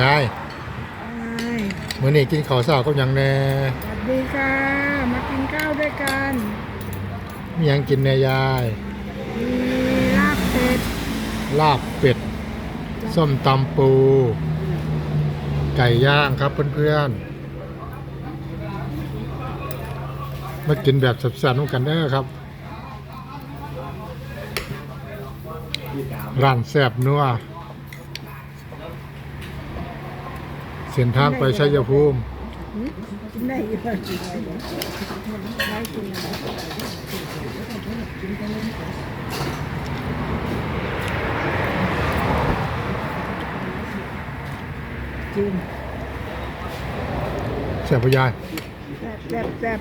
ยายใช่มื้อนี้กินข้าวเช้ากับหยังแน่สวัสดีค่ะ มากินข้าวด้วยกันมีหยังกินแน่ยายมีลาบเป็ดลาบเป็ด ส้มตำปู ไก่ย่างครับเพื่อนๆ มากินแบบสับๆกันเด้อครับ ร้านแซ่บนัว เส้นทางไปชัยภูมิหืมกินได้อยู่ได้กินได้กินอะไรจริงแซ่บปะยายแซ่บแซ่บ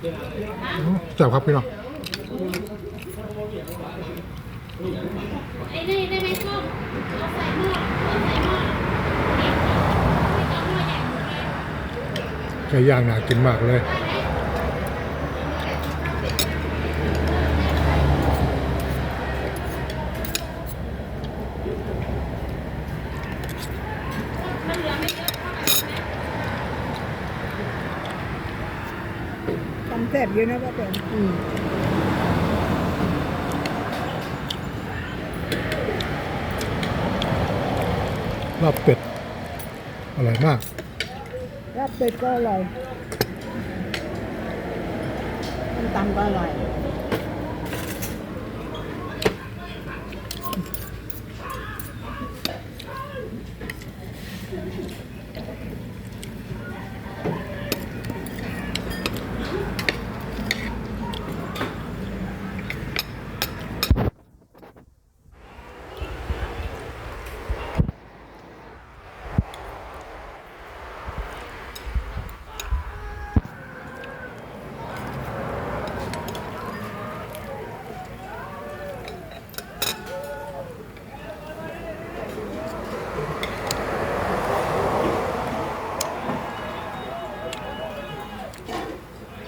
แซ่บครับพี่น้องไอ้นี่ได้ไหมส้มเอาใส่หม้อเอาใส่หม้อไม่ต้องหม้อใหญ่หมดเลยไก่ย่างน่ากินมากเลยมันเหลือไม่เยอะเท่าไหร่นะ ทำ แซ่บอยู่นะป้าเป็นอืมลาบเป็ดอร่อยมากลาบเป็ดก็อร่อยส้มตำก็อร่อยเ